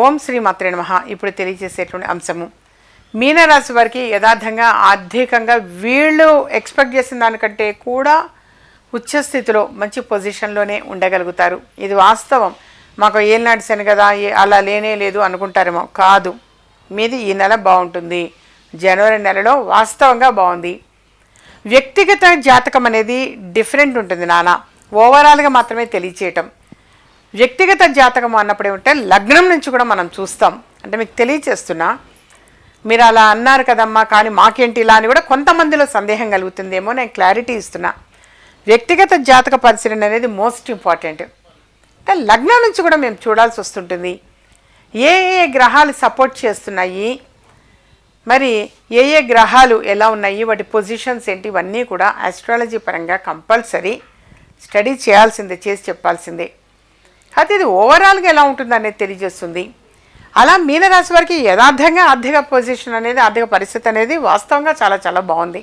ఓం శ్రీ మాత్రే నమ. ఇప్పుడు తెలియజేసేటువంటి అంశము. మీనరాశి వారికి యథార్థంగా ఆర్థికంగా వీళ్ళు ఎక్స్పెక్ట్ చేసిన దానికంటే కూడా ఉచ్చస్థితిలో మంచి పొజిషన్లోనే ఉండగలుగుతారు. ఇది వాస్తవం. మాకు ఏం నడిచాను కదా అలా లేనే లేదు అనుకుంటారేమో. కాదు. మీది ఈ నెల బాగుంటుంది. జనవరి నెలలో వాస్తవంగా బాగుంది. వ్యక్తిగత జాతకం అనేది డిఫరెంట్ ఉంటుంది నాన్న ఓవరాల్గా మాత్రమే తెలియచేయటం. వ్యక్తిగత జాతకం అన్నప్పుడు ఏమంటే లగ్నం నుంచి కూడా మనం చూస్తాం. అంటే మీకు తెలియచేస్తున్నా మీరు అలా అన్నారు కదమ్మా కానీ మాకేంటి ఇలా అని కూడా కొంతమందిలో సందేహం కలుగుతుందేమో నేను క్లారిటీ ఇస్తున్నా. వ్యక్తిగత జాతక పరిశీలన అనేది మోస్ట్ ఇంపార్టెంట్. అంటే లగ్నం నుంచి కూడా మేము చూడాల్సి వస్తుంటుంది. ఏ ఏ గ్రహాలు సపోర్ట్ చేస్తున్నాయి మరి ఏ ఏ గ్రహాలు ఎలా ఉన్నాయి వాటి పొజిషన్స్ ఏంటి ఇవన్నీ కూడా ఆస్ట్రాలజీ పరంగా కంపల్సరీ స్టడీ చేయాల్సిందే చేసి చెప్పాల్సిందే. అయితే ఇది ఓవరాల్గా ఎలా ఉంటుంది అనేది తెలియజేస్తుంది. అలా మీనరాశి వారికి యథార్థంగా ఆర్థిక పొజిషన్ అనేది ఆర్థిక పరిస్థితి అనేది వాస్తవంగా చాలా చాలా బాగుంది.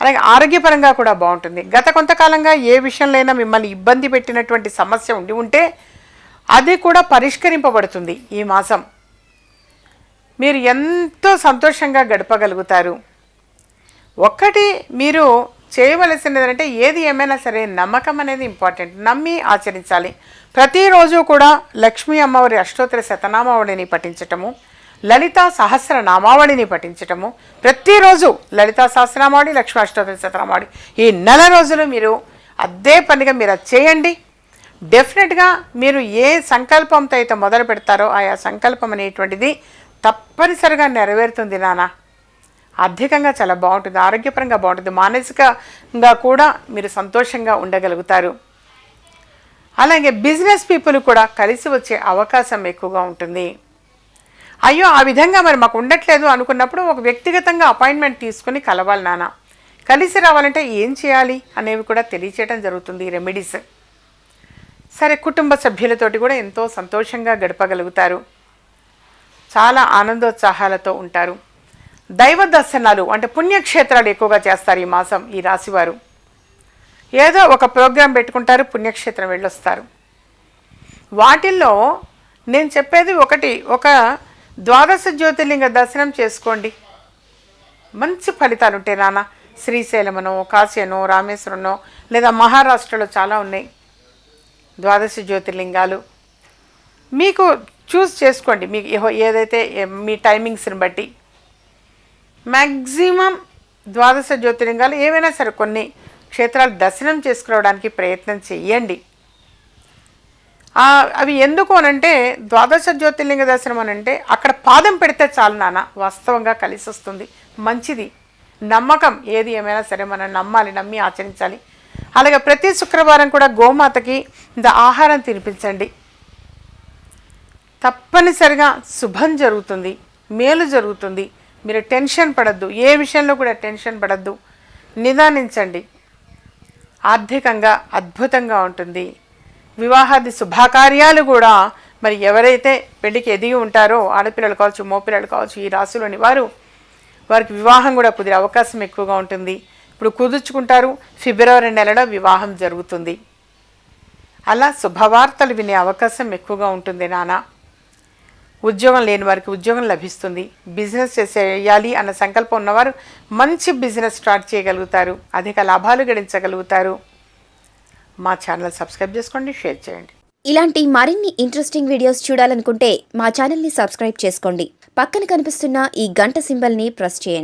అలాగే ఆరోగ్యపరంగా కూడా బాగుంటుంది. గత కొంతకాలంగా ఏ విషయంలో అయినా మిమ్మల్ని ఇబ్బంది పెట్టినటువంటి సమస్య ఉండి ఉంటే అది కూడా పరిష్కరింపబడుతుంది ఈ మాసం. మీరు ఎంతో సంతోషంగా గడపగలుగుతారు. ఒక్కటి మీరు చేయవలసినది ఏంటంటే ఏది ఏమైనా సరే నమ్మకం అనేది ఇంపార్టెంట్. నమ్మి ఆచరించాలి. ప్రతిరోజు కూడా లక్ష్మీ అమ్మవారి అష్టోత్తర శతనామావళిని పఠించటము లలితా సహస్ర నామావళిని పఠించటము ప్రతిరోజు లలితా సహస్రనామావళి లక్ష్మీ అష్టోత్తర శతనామావళి. ఈ నెల రోజులు మీరు అదే పనిగా మీరు అది చేయండి. డెఫినెట్గా మీరు ఏ సంకల్పంతో అయితే మొదలు పెడతారో ఆయా సంకల్పం అనేటువంటిది తప్పనిసరిగా నెరవేరుతుంది నానా ఆర్థికంగా చాలా బాగుంటుంది ఆరోగ్యపరంగా బాగుంటుంది మానసికంగా కూడా మీరు సంతోషంగా ఉండగలుగుతారు. అలాగే బిజినెస్ పీపుల్ కూడా కలిసి వచ్చే అవకాశం ఎక్కువగా ఉంటుంది. అయ్యో ఆ విధంగా మరి మాకు ఉండట్లేదు అనుకున్నప్పుడు ఒక వ్యక్తిగతంగా అపాయింట్మెంట్ తీసుకుని కలవాలి నాన్న. కలిసి రావాలంటే ఏం చేయాలి అనేవి కూడా తెలియచేయడం జరుగుతుంది రెమెడీస్. సరే కుటుంబ సభ్యులతోటి కూడా ఎంతో సంతోషంగా గడపగలుగుతారు. చాలా ఆనందోత్సాహాలతో ఉంటారు. దైవ దర్శనాలు అంటే పుణ్యక్షేత్రాలు ఎక్కువగా చేస్తారు ఈ మాసం ఈ రాశివారు. ఏదో ఒక ప్రోగ్రాం పెట్టుకుంటారు పుణ్యక్షేత్రం వెళ్ళొస్తారు. వాటిల్లో నేను చెప్పేది ఒకటి ఒక ద్వాదశ జ్యోతిర్లింగ దర్శనం చేసుకోండి. మంచి ఫలితాలు ఉంటాయి నాన్న. శ్రీశైలమనో కాశీనో రామేశ్వరనో లేదా మహారాష్ట్రలో చాలా ఉన్నాయి ద్వాదశ జ్యోతిర్లింగాలు. మీకు చూస్ చేసుకోండి మీకు ఏదైతే మీ టైమింగ్స్ని బట్టి. మ్యాక్సిమం ద్వాదశ జ్యోతిర్లింగాలు ఏవైనా సరే కొన్ని క్షేత్రాలు దర్శనం చేసుకోవడానికి ప్రయత్నం చేయండి అవి ఎందుకు అనంటే ద్వాదశ జ్యోతిర్లింగ దర్శనం అనంటే అక్కడ పాదం పెడితే చాలు నాన్న వాస్తవంగా కలిసి వస్తుంది. మంచిది. నమ్మకం ఏది ఏమైనా సరే మనం నమ్మాలి నమ్మి ఆచరించాలి. అలాగే ప్రతి శుక్రవారం కూడా గోమాతకి ఇంత ఆహారం తినిపించండి. తప్పనిసరిగా శుభం జరుగుతుంది మేలు జరుగుతుంది. మీరు టెన్షన్ పడద్దు ఏ విషయంలో కూడా టెన్షన్ పడద్దు. నిదానించండి. ఆర్థికంగా అద్భుతంగా ఉంటుంది. వివాహాది శుభకార్యాలు కూడా మరి ఎవరైతే పెళ్ళికి ఎదిగి ఉంటారో ఆడపిల్లలు కావచ్చు మోపిల్లలు కావచ్చు ఈ రాశిలోని వారు వారికి వివాహం కూడా కుదిరే అవకాశం ఎక్కువగా ఉంటుంది. ఇప్పుడు కుదుర్చుకుంటారు ఫిబ్రవరి నెలలో వివాహం జరుగుతుంది. అలా శుభవార్తలు వినే అవకాశం ఎక్కువగా ఉంటుంది నానా. ఉద్యోగం లేని వారికి ఉద్యోగం లభిస్తుంది. బిజినెస్ చేసేయాలి అన్న సంకల్పం ఉన్నవారు మంచి బిజినెస్ స్టార్ట్ చేయగలుగుతారు. అధిక లాభాలు గడించగలుగుతారు. మా ఛానల్ సబ్స్క్రైబ్ చేసుకోండి షేర్ చేయండి. ఇలాంటి మరిన్ని ఇంట్రెస్టింగ్ వీడియోస్ చూడాలనుకుంటే మా ఛానల్ని సబ్స్క్రైబ్ చేసుకోండి. పక్కన కనిపిస్తున్న ఈ గంట సింబల్ని ప్రెస్ చేయండి.